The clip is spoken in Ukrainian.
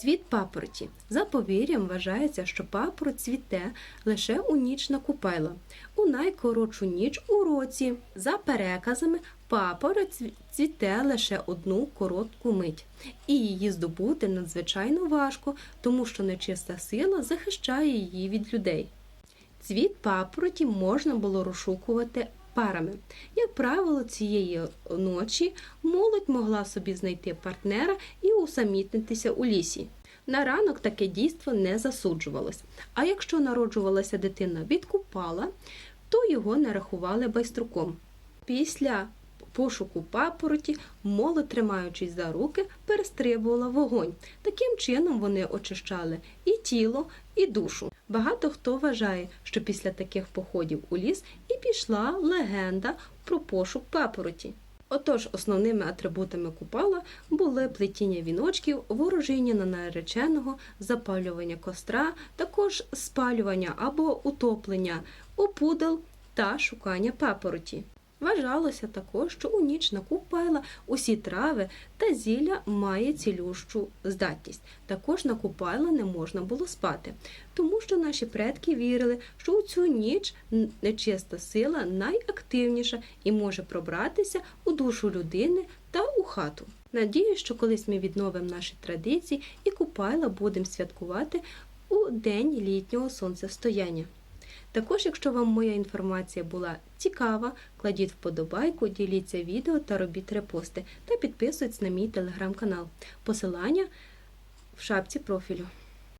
Цвіт папороті. За повір'ям вважається, що папороть цвіте лише у ніч на купайла, у найкоротшу ніч у році. За переказами, папороть цвіте лише одну коротку мить, і її здобути надзвичайно важко, тому що нечиста сила захищає її від людей. Цвіт папороті можна було розшукувати парами. Як правило, цієї ночі молодь могла собі знайти партнера і усамітнитися у лісі. На ранок таке дійство не засуджувалось. А якщо народжувалася дитина від купала, то його не рахували байструком. Після пошуку папороті, молодь, тримаючись за руки, перестрибувала вогонь. Таким чином вони очищали і тіло, і душу. Багато хто вважає, що після таких походів у ліс і пішла легенда про пошук папороті. Отож, основними атрибутами купала були плетіння віночків, ворожіння на нареченого, запалювання костра, також спалювання або утоплення опудал та шукання папороті. Вважалося також, що у ніч на купайла усі трави та зілля має цілющу здатність. Також на купайла не можна було спати, тому що наші предки вірили, що у цю ніч нечиста сила найактивніша і може пробратися у душу людини та у хату. Надію, що колись ми відновимо наші традиції і купайла будемо святкувати у день літнього сонцестояння. Також, якщо вам моя інформація була цікава, кладіть вподобайку, діліться відео та робіть репости та підписуйтесь на мій телеграм-канал. Посилання в шапці профілю.